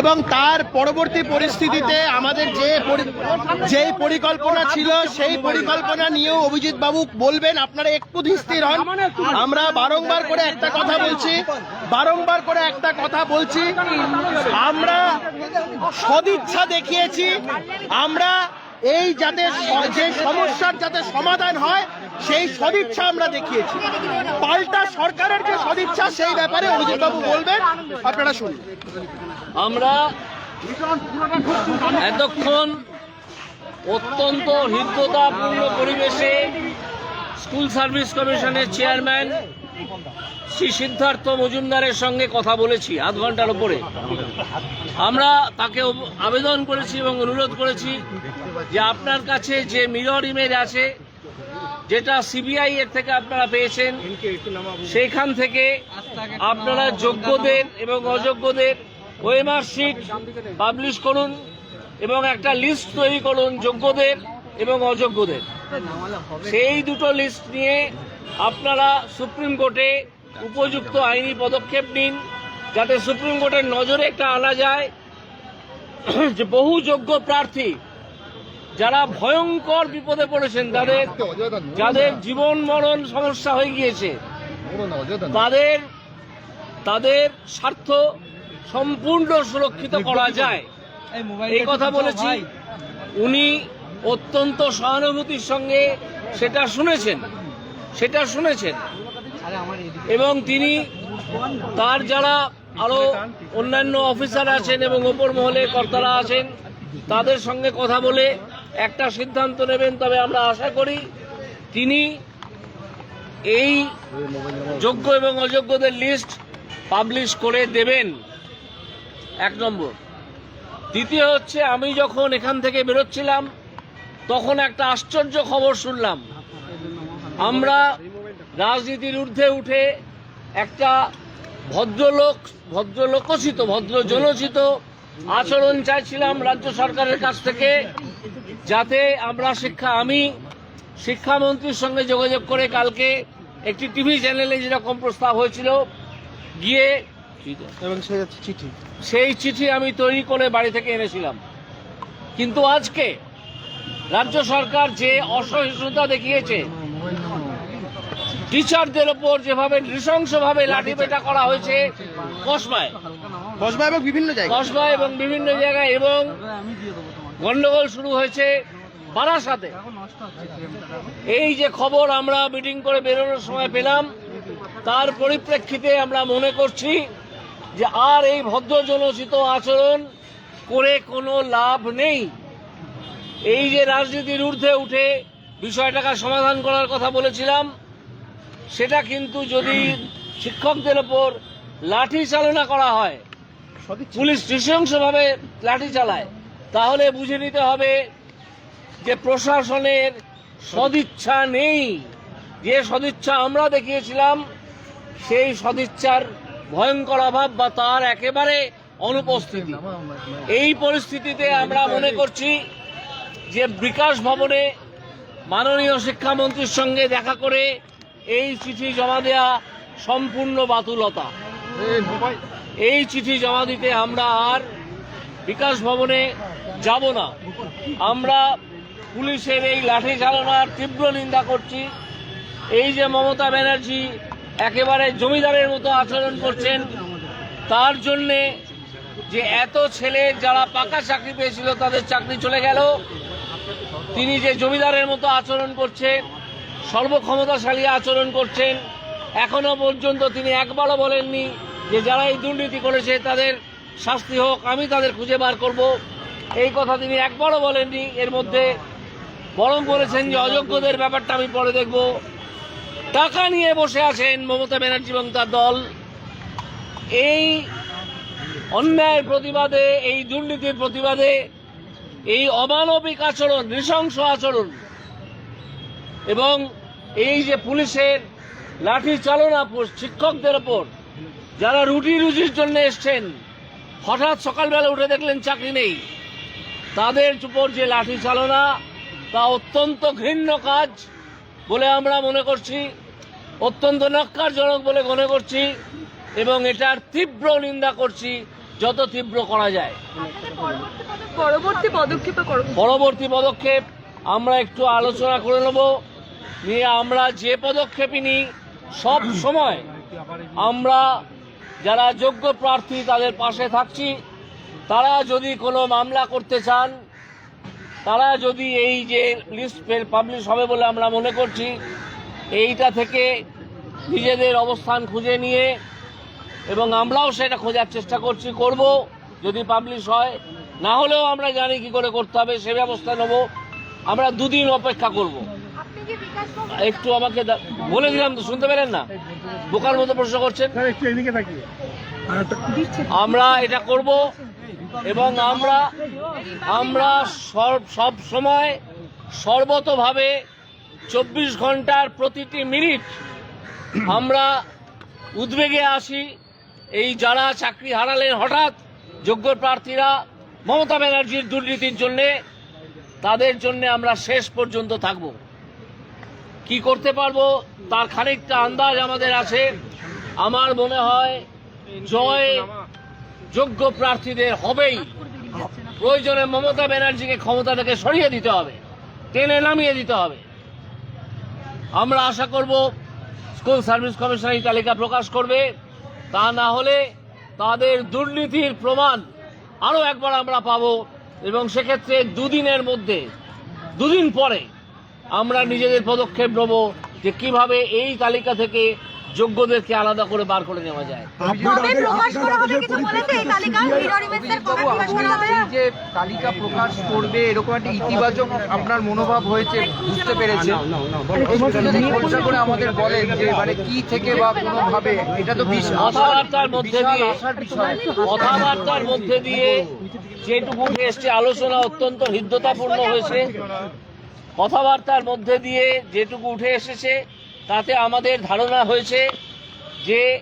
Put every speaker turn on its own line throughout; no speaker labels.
এবং তার পরবর্তী পরিস্থিতিতে আমাদের যে যেই পরিকল্পনা ছিল, সেই পরিকল্পনা নিয়েও অভিজিৎ বাবু বলবেন, আপনারা একটু স্থির হন। আমরা বারংবার করে একটা কথা বলছি, বারংবার করে একটা কথা বলছি। আমরা সদিচ্ছা দেখিয়েছি, আমরা এই যাতে যে সমস্যার যাতে সমাধান হয়, সেই সদিচ্ছা আমরা দেখিয়েছি। পাল্টা সরকারের যে সদিচ্ছা, সেই ব্যাপারে অভিজিৎ বাবু বলবেন। আপনারা শুনুন।
আমরা এতক্ষণ অত্যন্ত হৃদ্যতাপূর্ণ পরিবেশে স্কুল সার্ভিস কমিশনের চেয়ারম্যান শ্রী সিদ্ধার্থ মজুমদারের সঙ্গে কথা বলেছি আধ ঘণ্টার ওপরে। আমরা তাকে আবেদন করেছি এবং অনুরোধ করেছি যে আপনার কাছে যে মিরর ইমেজ আছে, যেটা সিবিআই এর থেকে আপনারা পেয়েছেন সেইখান থেকে আপনারা যোগ্যদের এবং অযোগ্যদের ওয়েমার শিট পাবলিশ করুন এবং একটা লিস্ট তৈরি করুন যোগ্যদের এবং অযোগ্যদের। সেই দুটো লিস্ট নিয়ে আপনারা সুপ্রিম কোর্টে উপযুক্ত আইনি পদক্ষেপ নিন, যাতে সুপ্রিম কোর্টের নজরে একটা আনা যায় যে বহু যোগ্য প্রার্থী যারা ভয়ঙ্কর বিপদে পড়েছেন, তাদের যাদের জীবন মরণ সমস্যা হয়ে গিয়েছে, তাদের তাদের স্বার্থ সম্পূর্ণ সুরক্ষিত করা যায়। এই কথা বলেছি উনি অত্যন্ত সহানুভূতির সঙ্গে সেটা শুনেছেন সেটা শুনেছেন। এবং তিনি তার যারা আরও অন্যান্য অফিসার আছেন এবং ওপর মহলে কর্তারা আছেন তাদের সঙ্গে কথা বলে একটা সিদ্ধান্ত নেবেন। তবে আমরা আশা করি তিনি এই যোগ্য এবং অযোগ্যদের লিস্ট পাবলিশ করে দেবেন। এক নম্বর। দ্বিতীয় হচ্ছে, আমি যখন এখান থেকে বেরোচ্ছিলাম, তখন একটা আশ্চর্য খবর শুনলাম। আমরা রাজনীতির ঊর্ধ্বে উঠে একটা ভদ্রলোক ভদ্রলোকচিত ভদ্র জনচিত আচরণ চাইছিলাম রাজ্য সরকারের কাছ থেকে, যাতে আমরা শিক্ষা, আমি শিক্ষামন্ত্রীর সঙ্গে যোগাযোগ করে কালকে একটি টিভি চ্যানেলে যেরকম প্রস্তাব হয়েছিল, গিয়ে
এবং সেই চিঠি।
সেই চিঠি আমি তৈরি করে বাড়ি থেকে এনেছিলাম। কিন্তু আজকে রাজ্য সরকার যে অসহিষ্ণুতা দেখিয়েছে টিচারদের ওপর যেভাবে নৃশংসভাবে লাঠিপেটা করা হয়েছে কসবায়।
কসবা এবং বিভিন্ন জায়গায়।
কসবায় এবং বিভিন্ন জায়গায় এবং গন্ডগোল শুরু হয়েছে বারাসাতে। এই যে খবর আমরা মিটিং করে বেরোনোর সময় পেলাম তার পরিপ্রেক্ষিতে আমরা মনে করছি যে আর এই ভদ্র জনচিত আচরণ করে কোনো লাভ নেই। এই যে রাজনীতির ঊর্ধ্বে উঠে বিষয়টাকে সমাধান করার কথা বলেছিলাম, সেটা কিন্তু যদি শিক্ষকদের ওপর লাঠি চালনা করা হয়, পুলিশ নৃশংসভাবে লাঠি চালায়, তাহলে বুঝে নিতে হবে যে প্রশাসনের সদিচ্ছা নেই। যে সদিচ্ছা আমরা দেখিয়েছিলাম, সেই সদিচ্ছার ভয়ঙ্কর অভাব বা তার একেবারে অনুপস্থিতি। এই পরিস্থিতিতে আমরা মনে করছি যে বিকাশ ভবনে মাননীয় শিক্ষামন্ত্রীর সঙ্গে দেখা করে এই চিঠি জমা দেয়া সম্পূর্ণ বাতুলতা। এই চিঠি জমা দিতে আমরা আর বিকাশ ভবনে যাব না। আমরা পুলিশের এই লাঠি চালনার তীব্র নিন্দা করছি। এই যে মমতা ব্যানার্জি একেবারে জমিদারের মতো আচরণ করছেন। তার জন্যে যে এত ছেলে যারা পাকা চাকরি পেয়েছিল, তাদের চাকরি চলে গেল। তিনি যে জমিদারের মতো আচরণ করছেন সর্বক্ষমতাশালী আচরণ করছেন। এখনও পর্যন্ত তিনি একবারও বলেননি যে যারা এই দুর্নীতি করেছে, তাদের শাস্তি হোক, আমি তাদের খুঁজে বার করব। এই কথা তিনি একবারও বলেননি। এর মধ্যে বরং বলেছেন যে অযোগ্যদের ব্যাপারটা আমি পরে দেখব। টাকা নিয়ে বসে আছেন মমতা ব্যানার্জি এবং তার দল। এই অন্যায়ের প্রতিবাদে, এই দুর্নীতির প্রতিবাদে, এই অমানবিক আচরণ, নৃশংস আচরণ, এবং এই যে পুলিশের লাঠি চালনা শিক্ষকদের ওপর, যারা রুটি রুজির জন্য এসছেন, হঠাৎ সকালবেলা উঠে দেখলেন চাকরি নেই। তাদের উপর যে লাঠি চালনা, তা অত্যন্ত ঘৃণ্য কাজ। বলে আমরা মনে করছি অত্যন্ত নক্কারজনক বলে মনে করছি এবং এটার তীব্র নিন্দা করছি যত তীব্র করা যায়।
পরবর্তী পদক্ষেপে
পরবর্তী পদক্ষেপ আমরা একটু আলোচনা করে নেব। নিয়ে আমরা যে পদক্ষেপই নিই সব সময় আমরা যারা যোগ্য প্রার্থী তাদের পাশে থাকছি। তারা যদি কোনো মামলা করতে চান তারা যদি এই যে লিস্ট পাবলিশ হবে বলে আমরা মনে করছি এইটা থেকে নিজেদের অবস্থান খুঁজে নিয়ে এবং আমরাও সেটা খোঁজার চেষ্টা করছি করব যদি পাবলিশ হয়। না হলেও আমরা জানি কি করে করতে হবে সে ব্যবস্থা নেব। আমরা দুদিন অপেক্ষা করব। একটু আমাকে দা- বলে দিলাম তো শুনতে পেলেন না? বোকার মতো প্রশ্ন করছেন? আমরা এটা করব এবং আমরা আমরা সব সময় সর্বতভাবে চব্বিশ ঘণ্টার প্রতিটি মিনিট আমরা উদ্বেগে আসি। এই যারা চাকরি হারালেন হঠাৎ যোগ্য প্রার্থীরা মমতা ব্যানার্জির দুর্নীতির জন্য, তাদের জন্য আমরা শেষ পর্যন্ত থাকব। কি করতে পারব? তার খানিকটা আন্দাজ আমাদের আছে। আমার মনে হয় জয় যোগ্য প্রার্থীদের হবেই। প্রয়োজনে মমতা ব্যানার্জিকে ক্ষমতা থেকে সরিয়ে দিতে হবে, টেনে নামিয়ে দিতে হবে। আমরা আশা করব স্কুল সার্ভিস কমিশন এই তালিকা প্রকাশ করবে, তা না হলে তাদের দুর্নীতির প্রমাণ আরও একবার আমরা পাব এবং সেক্ষেত্রে দুদিনের মধ্যে, দুদিন পরে আমরা নিজেদের পদক্ষেপ নেব যে কীভাবে এই তালিকা থেকে যোগ্যদেরকে আলাদা করে বার করে নেওয়া যায়।
যে তালিকা প্রকাশ করবে এরকম একটা ইতিবাচক আপনার মনোভাব হয়েছে বুঝতে পেরেছে যদি খোলসা করে আমাদের বলেন যে মানে কি থেকে বা কোনোভাবে এটা তো বিশ
কথাবার্তার মধ্যে দিয়ে কথাবার্তার মধ্যে দিয়ে যেটুকু উঠে এসছে আলোচনা অত্যন্ত হৃদ্যতাপূর্ণ হয়েছে। কথাবার্তার মধ্যে দিয়ে যেটুকু উঠে এসেছে তাতে আমাদের ধারণা হয়েছে যে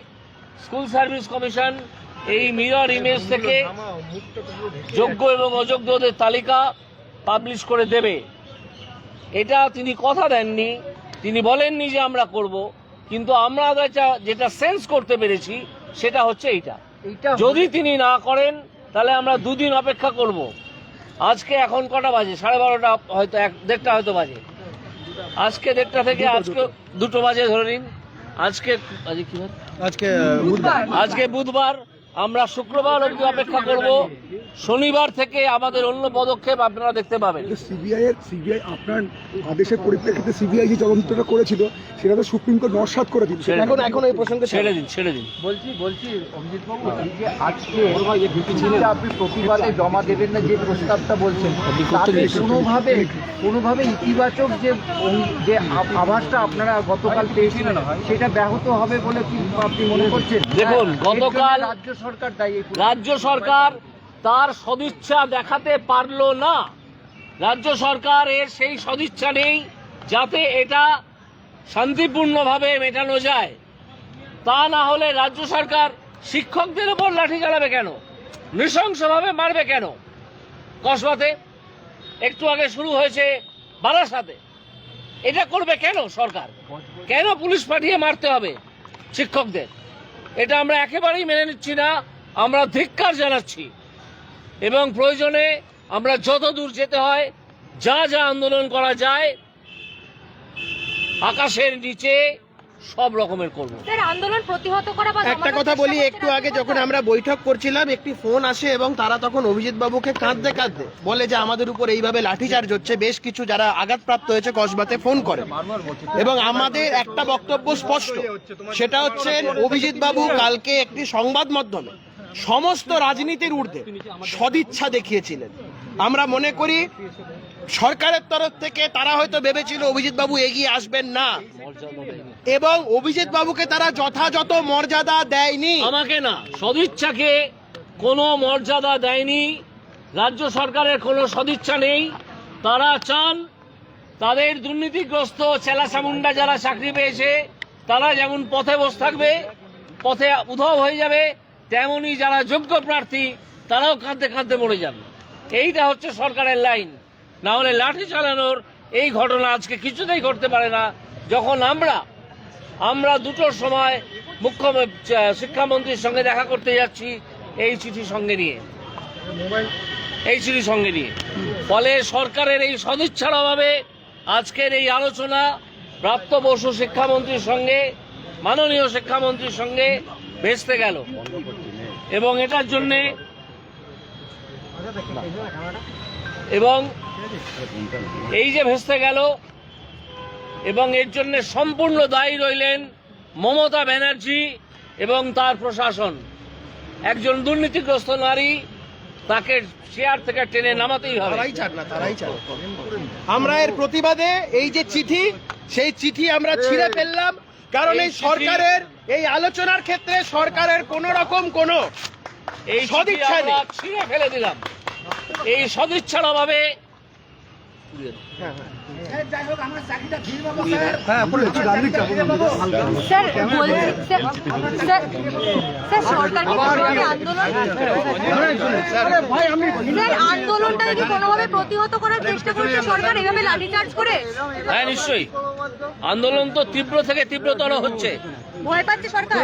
স্কুল সার্ভিস কমিশন এই মিরর ইমেজ থেকে যোগ্য এবং অযোগ্যদের তালিকা পাবলিশ করে দেবে। এটা তিনি কথা দেননি। তিনি বলেননি যে আমরা করব কিন্তু আমরা যেটা- যেটা সেন্স করতে পেরেছি সেটা হচ্ছে এইটা।
এইটা
যদি তিনি না করেন তাহলে আমরা দুদিন অপেক্ষা করব। আজকে এখন কটা বাজে? সাড়ে বারোটা হয়তো এক দেড়টা হয়তো বাজে। আজকে দেড়টা থেকে আজকে দুটো। বাজে ধরে নিন। আজকে আজকে
আজকে
বুধবার।
আজকে বুধবার। আমরা শুক্রবার অবধি অপেক্ষা করব। শনিবার থেকে আমাদের অন্য পদক্ষেপ আপনারা দেখতে পাবেন।
সিবিআই এর সিবিআই আপনার আদেশের পরিপ্রেক্ষিতে সিবিআই যে তদন্তটা করেছিল সেটা তো সুপ্রিম কোর্ট নস্বাত করে দিল
ছেড়ে
এখন এখন এই প্রসঙ্গে
ছেড়ে দিন ছেড়ে দিন।
বলছি বলছি অভিজিৎ বাবু এই যে আজকে কিছুটা আপনি প্রতিবাদে জমা দেবেন না যে প্রস্তাবটা বলছেন তাতে কোনোভাবে কোনোভাবে ইতিবাচক যে যে আভাসটা আপনারা গতকাল পেয়েছিলেন সেটা ব্যাহত হবে বলে কি আপনি মনে করছেন?
দেখুন, গতকাল-
রাজ্য সরকার
রাজ্য সরকার তার সদিচ্ছা দেখাতে পারল না। রাজ্য সরকার এর সেই সদিচ্ছা নেই যাতে এটা শান্তিপূর্ণভাবে মেটানো যায়। তা না হলে রাজ্য সরকার শিক্ষকদের উপর লাঠি চালাবে কেন? নৃশংসভাবে মারবে কেন? কসবাতে একটু আগে শুরু হয়েছে বারাসাতে এটা করবে কেন সরকার? কেন পুলিশ পাঠিয়ে মারতে হবে শিক্ষকদের? এটা আমরা একেবারেই মেনে নিচ্ছি না, আমরা ধিক্কার জানাচ্ছি। এবং প্রয়োজনে আমরা যত দূর যেতে হয়, যা যা আন্দোলন করা যায়, আকাশের নিচে সব রকমের করব।
স্যার আন্দোলন প্রতিহত করা বা
একটা কথা বলি একটু আগে যখন আমরা বৈঠক করছিলাম একটি ফোন আসে এবং তারা তখন অভিজিৎ বাবুকে কাঁদতে কাঁদতে বলে যে আমাদের উপর এইভাবে লাঠিচার্জ হচ্ছে। বেশ কিছু যারা আঘাতপ্রাপ্ত হয়েছে কসবাতে ফোন করে। এবং আমাদের একটা বক্তব্য স্পষ্ট সেটা হচ্ছে অভিজিৎ বাবু কালকে একটি সংবাদ মাধ্যমে সমস্ত রাজনীতির ঊর্ধ্বে সদিচ্ছা দেখিয়েছিলেন। আমরা মনে করি সরকারের তরফ থেকে তারা হয়তো ভেবেছিল অভিজিৎ বাবু এগিয়ে আসবেন না। এবং অভিজিৎ বাবুকে তারা যথাযথ মর্যাদা দেয়নি।
আমাকে না, সদিচ্ছাকে কোনো মর্যাদা দেয়নি। রাজ্য সরকারের কোনো সদিচ্ছা নেই। তারা চান তাদের দুর্নীতিগ্রস্ত চেলা চামুন্ডা যারা চাকরি পেয়েছে, তারা যেমন পথে বসে থাকবে, পথে উধাও হয়ে যাবে, তেমনি যারা যোগ্য প্রার্থী, তারাও কাঁদতে কাঁদতে মরে যাবে। এইটা হচ্ছে সরকারের লাইন। না হলে লাঠি চালানোর এই ঘটনা আজকে কিছুতেই ঘটতে পারে না। যখন আমরা আমরা দুটোর সময় মুখ্য শিক্ষামন্ত্রীর সঙ্গে দেখা করতে যাচ্ছি এই চিঠি সঙ্গে নিয়ে এই চিঠি সঙ্গে নিয়ে ফলে সরকারের এই সদিচ্ছার অভাবে আজকের এই আলোচনা প্রাপ্তবর্ষ শিক্ষামন্ত্রীর সঙ্গে মাননীয় শিক্ষামন্ত্রীর সঙ্গে ভেস্তে গেল এবং এটার জন্যে এবং এই যে ভেস্তে গেল এবং এর জন্য সম্পূর্ণ দায়ী রইলেন মমতা ব্যানার্জি এবং তার প্রশাসন। একজন দুর্নীতিগ্রস্ত নারী তাকে চেয়ার থেকে টেনে নামাতেই হবে।
আমরা এর প্রতিবাদে এই যে চিঠি সেই চিঠি আমরা ছিঁড়ে ফেললাম কারণ
এই
সরকারের এই আলোচনার ক্ষেত্রে সরকারের কোন রকম কোনো
এই
সদিচ্ছা
ছিঁড়ে ফেলে দিলাম। এই সদিচ্ছার অভাবে
স্যার বলছি স্যার স্যার স্যার সরকারকে কোনোভাবে আন্দোলন স্যার আন্দোলনটা যদি কোনোভাবে প্রতিহত করার চেষ্টা করছে সরকার এভাবে লাঠিচার্জ করে
হ্যাঁ নিশ্চয়ই আন্দোলন তো তীব্র থেকে তীব্রতর হচ্ছে
ভয় পাচ্ছে সরকার?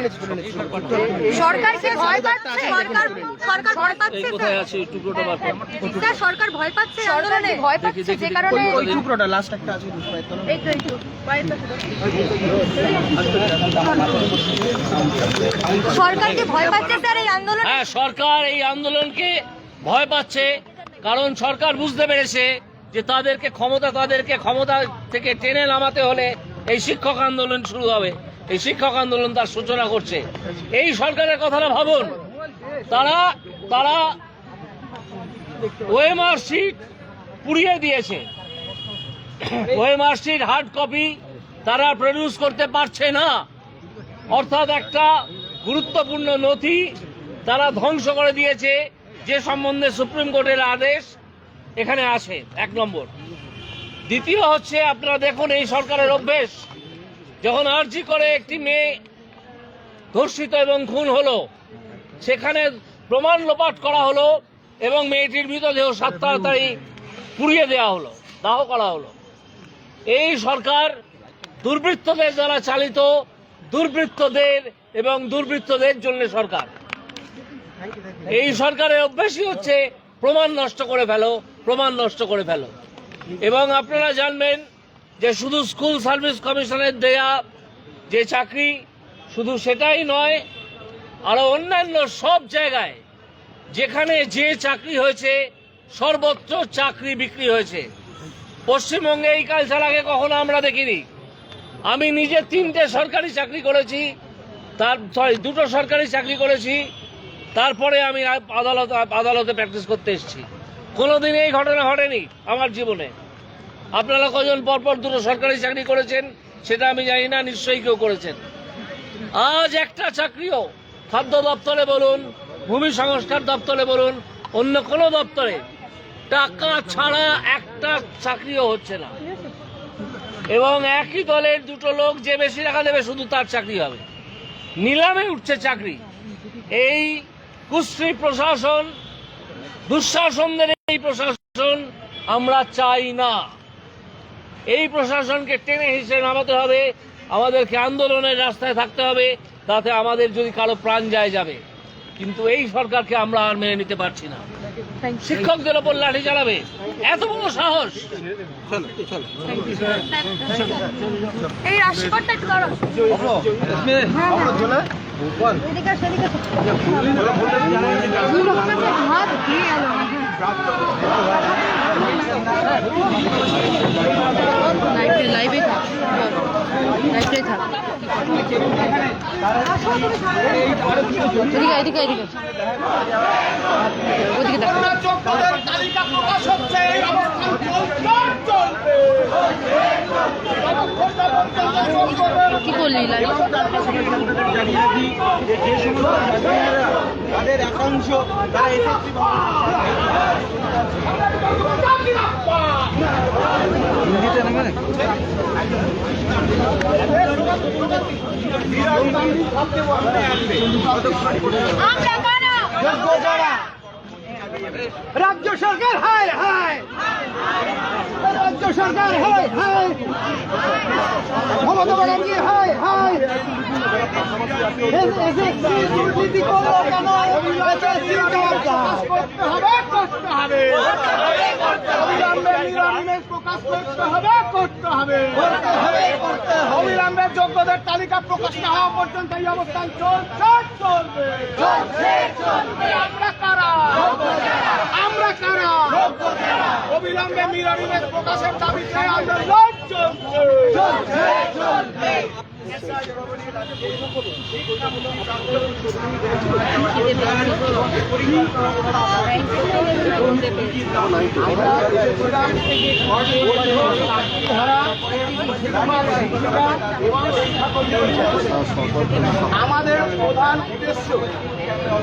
সরকারকে ভয় পাচ্ছে? সরকার সরকার ভয় পাচ্ছে
কোথায় আছে? টুকরোটা বার কর।
স্যার সরকার ভয় পাচ্ছে আন্দোলনে? ভয় পাচ্ছে যে কারণে
ওই
টুকরোটা লাস্ট একটা আছে।
সরকারকে ভয় পাচ্ছে স্যার এই আন্দোলন?
হ্যাঁ সরকার এই আন্দোলনকে ভয় পাচ্ছে কারণ সরকার বুঝতে পেরেছে যে তাদেরকে ক্ষমতা তাদেরকে ক্ষমতা থেকে টেনে নামাতে হলে এই শিক্ষক আন্দোলন শুরু হবে। এই শিক্ষক আন্দোলন তার সূচনা করছে। এই সরকারের কথাটা ভাবুন। তারা তারা ওএমআর শিট পুড়িয়ে দিয়েছে। ওএমআর শিট হার্ড কপি তারা প্রডিউস করতে পারছে না। অর্থাৎ একটা গুরুত্বপূর্ণ নথি তারা ধ্বংস করে দিয়েছে, যে সম্বন্ধে সুপ্রিম কোর্টের আদেশ এখানে আসে এক নম্বর। দ্বিতীয় হচ্ছে, আপনারা দেখুন এই সরকারের অভ্যেস। যখন আর্জি করে একটি মেয়ে ধর্ষিত এবং খুন হলো, সেখানে প্রমাণ লোপাট করা হলো এবং মেয়েটির মৃতদেহ সাত তাড়াতাড়ি পুড়িয়ে দেওয়া হলো, দাহ করা হলো। এই সরকার দুর্বৃত্তদের দ্বারা চালিত দুর্বৃত্তদের এবং দুর্বৃত্তদের জন্য সরকার। এই সরকারের অভ্যাসই হচ্ছে প্রমাণ নষ্ট করে ফেলো, প্রমাণ নষ্ট করে ফেলো। এবং আপনারা জানবেন যে শুধু স্কুল সার্ভিস কমিশনের দেয়া যে চাকরি, শুধু সেটাই নয়, আরও অন্যান্য সব জায়গায় যেখানে যে চাকরি হয়েছে, সর্বত্র চাকরি বিক্রি হয়েছে। পশ্চিমবঙ্গে এই কালচার আগে কখনো আমরা দেখিনি। আমি নিজে তিনটে সরকারি চাকরি করেছি, তার সরি দুটো সরকারি চাকরি করেছি, তারপরে আমি আদালত, আদালতে প্র্যাকটিস করতে এসেছি। কোনোদিন এই ঘটনা ঘটেনি আমার জীবনে। আপনারা কজন পরপর দুটো সরকারি চাকরি করেছেন, সেটা আমি জানি না, নিশ্চয়ই কেউ করেছেন। আজ একটা চাকরিও খাদ্য দপ্তরে বলুন, ভূমি সংস্কার দপ্তরে বলুন, অন্য কোনো দপ্তরে টাকা ছাড়া একটা চাকরিও হচ্ছে না। এবং একই দলের দুটো লোক যে বেশি টাকা দেবে শুধু তার চাকরি হবে। নিলামে উঠছে চাকরি। এই কুশ্রী প্রশাসন, দুঃশাসনদের এই প্রশাসন আমরা চাই না। এই প্রশাসনকে টেনে হিসেবে নামাতে হবে। আমাদেরকে আন্দোলনের রাস্তায় থাকতে হবে তাতে আমাদের যদি কারও প্রাণ যায় যাবে। কিন্তু এই সরকারকে আমরা আর মেনে নিতে পারছি না। শিক্ষকদের ওপর লাঠি চালাবে। এত বড় সাহস
রাশিকরটা একটু দাঁড়াও হ্যাঁ হ্যাঁ এদিকে আসো, এদিকে আসো। হাত দিয়ে গেল না, হ্যাঁ।
লাইভে থাক লাইভে থাক
আসো, তুমি সামনে।
এদিকে এদিকে এদিকে।
তালিকা প্রকাশ হচ্ছে এই অবস্থান চলবে
কি করলি
তাদের একাংশ তারা
আমরা কারা
রাজ্য সরকার হায় হায়! রাজ্য সরকার হায় হায়! মমতা ব্যানার্জি হায় হায়! দুর্নীতি করল কেন? করতে হবে করতে হবে। অবিলম্বে যোগ্যদের তালিকা প্রকাশ না হওয়া পর্যন্ত এই অবস্থান চলছে, চলবে। আমরা কারা? আমরা কারা? অবিলম্বে নিরনিমেষ প্রকাশের দাবিতে আন্দোলন আমাদের প্রধান উদ্দেশ্য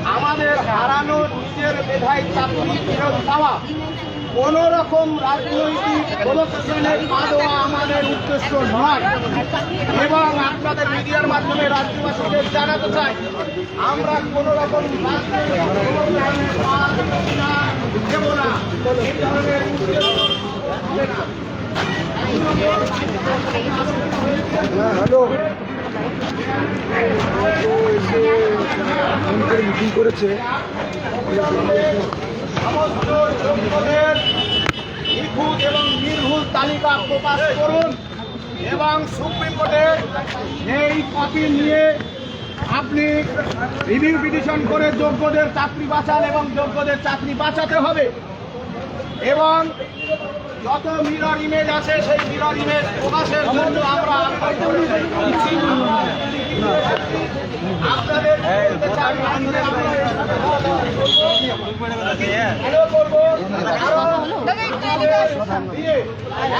আমাদের হারানো নিজের মেধায় চাকরি ফেরত পাওয়া। কোন রকম রাজনৈতিক প্রদর্শনে পা দেওয়া আমাদের উদ্দেশ্য নয় এবং আপনাদের মিডিয়ার মাধ্যমে রাজ্যবাসীদের জানাতে চাই, আমরা কোন রকম।
হ্যালো মিটিং করেছে
সমস্ত যোগ্যদের নিখুঁত এবং নির্ভুল তালিকা প্রকাশ করুন এবং সুপ্রিম কোর্টের এই কপি নিয়ে আপনি রিভিউ পিটিশন করে যোগ্যদের চাকরি বাঁচান এবং যোগ্যদের চাকরি বাঁচাতে হবে। এবং যত মিরর ইমেজ আছে, সেই মিরর ইমেজ প্রকাশের জন্য আমরা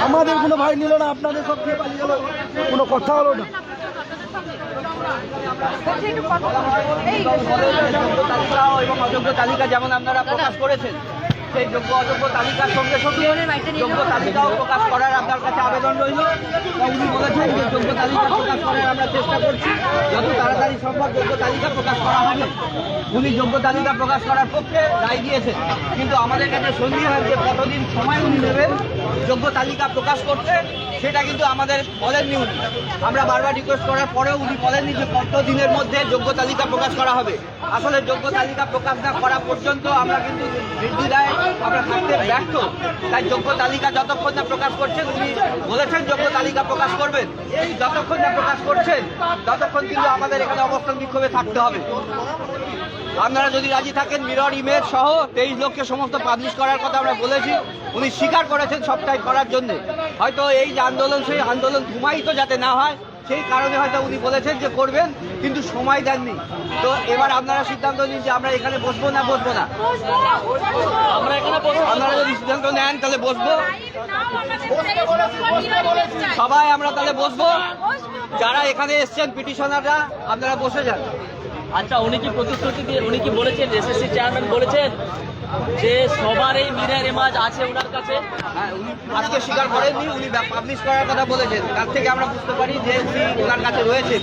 আমাদের কোনো ভাই নিল না আপনাদের সব খেয়ে পালিয়ে গেল। কোনো কথা হলো না।
এবং অযোগ্য তালিকা যেমন আপনারা প্রকাশ করেছেন সেই যোগ্য অযোগ্য তালিকার সঙ্গে সঙ্গে যোগ্য তালিকাও প্রকাশ করার আপনার কাছে আবেদন রইল। উনি বলেছেন যে যোগ্য তালিকা প্রকাশ করার আমরা চেষ্টা করছি। যত তাড়াতাড়ি সম্ভব যোগ্য তালিকা প্রকাশ করা হবে। উনি যোগ্য তালিকা প্রকাশ করার পক্ষে রায় দিয়েছেন। কিন্তু আমাদের কাছে সন্ধি হয় যে কতদিন সময় উনি নেবেন যোগ্য তালিকা প্রকাশ করতে সেটা কিন্তু আমাদের বলেননি উনি। আমরা বারবার রিকোয়েস্ট করার পরেও উনি বলেননি যে কত দিনের মধ্যে যোগ্য তালিকা প্রকাশ করা হবে। আসলে যোগ্য তালিকা প্রকাশ না করা পর্যন্ত আমরা কিন্তু নির্দ্বিধায় আমরা থাকতে ব্যর্থ। তাই যোগ্য তালিকা যতক্ষণ না প্রকাশ করছেন, উনি বলেছেন যোগ্য তালিকা প্রকাশ করবেন। যতক্ষণ না প্রকাশ করছেন, ততক্ষণ কিন্তু আমাদের এখানে অবস্থান বিক্ষোভে থাকতে হবে। আপনারা যদি রাজি থাকেন, মিরর, ইমেজ সহ তেইশ লোককে সমস্ত পাবলিশ করার কথা আমরা বলেছি। উনি স্বীকার করেছেন সবটাই করার জন্য। হয়তো এই যে আন্দোলন, সেই আন্দোলন ধুমায়িত যাতে না হয় সেই কারণে হয়তো উনি বলেছেন যে করবেন কিন্তু সময় দেননি। তো এবার আপনারা সিদ্ধান্ত নিন যে আমরা এখানে বসবো না বসবো না।
আমরা এখানে।
আপনারা যদি সিদ্ধান্ত নেন তাহলে বসবো। সবাই আমরা তাহলে বসবো। যারা এখানে এসছেন পিটিশনাররা আপনারা বসে যান।
আচ্ছা উনি কি প্রতিশ্রুতি দিয়ে উনি কি বলেছেন? এসএসসি চেয়ারম্যান বলেছেন? যে সবার এই মিরার এমাজ আছে ওনার কাছে।
হ্যাঁ, আজকে স্বীকার করেননি উনি পাবলিশ করার কথা বলেছেন। তার থেকে আমরা বুঝতে পারি যে উনি ওনার কাছে রয়েছে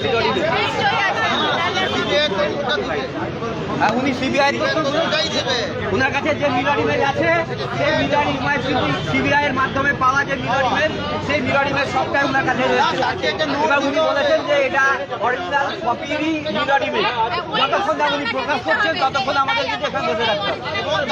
হ্যাঁ উনি সিবিআই ওনার কাছে যে মিরর ইমেজ আছে সেই মিরর ইমেজ কিন্তু সিবিআই এর মাধ্যমে পাওয়া যে মিরর ইমেজ সেই মিরর ইমেজ সবটাই ওনার কাছে রয়েছে। এবার উনি বলেছেন যে এটা অরিজিনাল কপিরই মিরর ইমেজ যতক্ষণ না উনি প্রকাশ করছেন ততক্ষণ আমাদের কিন্তু এখানে বসে রাখতে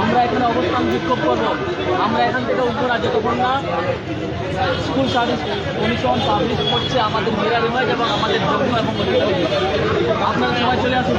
আমরা এখানে অবস্থান বিক্ষোভ করব। আমরা এখান থেকে না যতক্ষণ না স্কুল সার্ভিস কমিশন পাবলিশ করছে আমাদের মেয়েরা রিমাইজ এবং আমাদের যোগ্য এবং আপনারা সবাই চলে আসুন।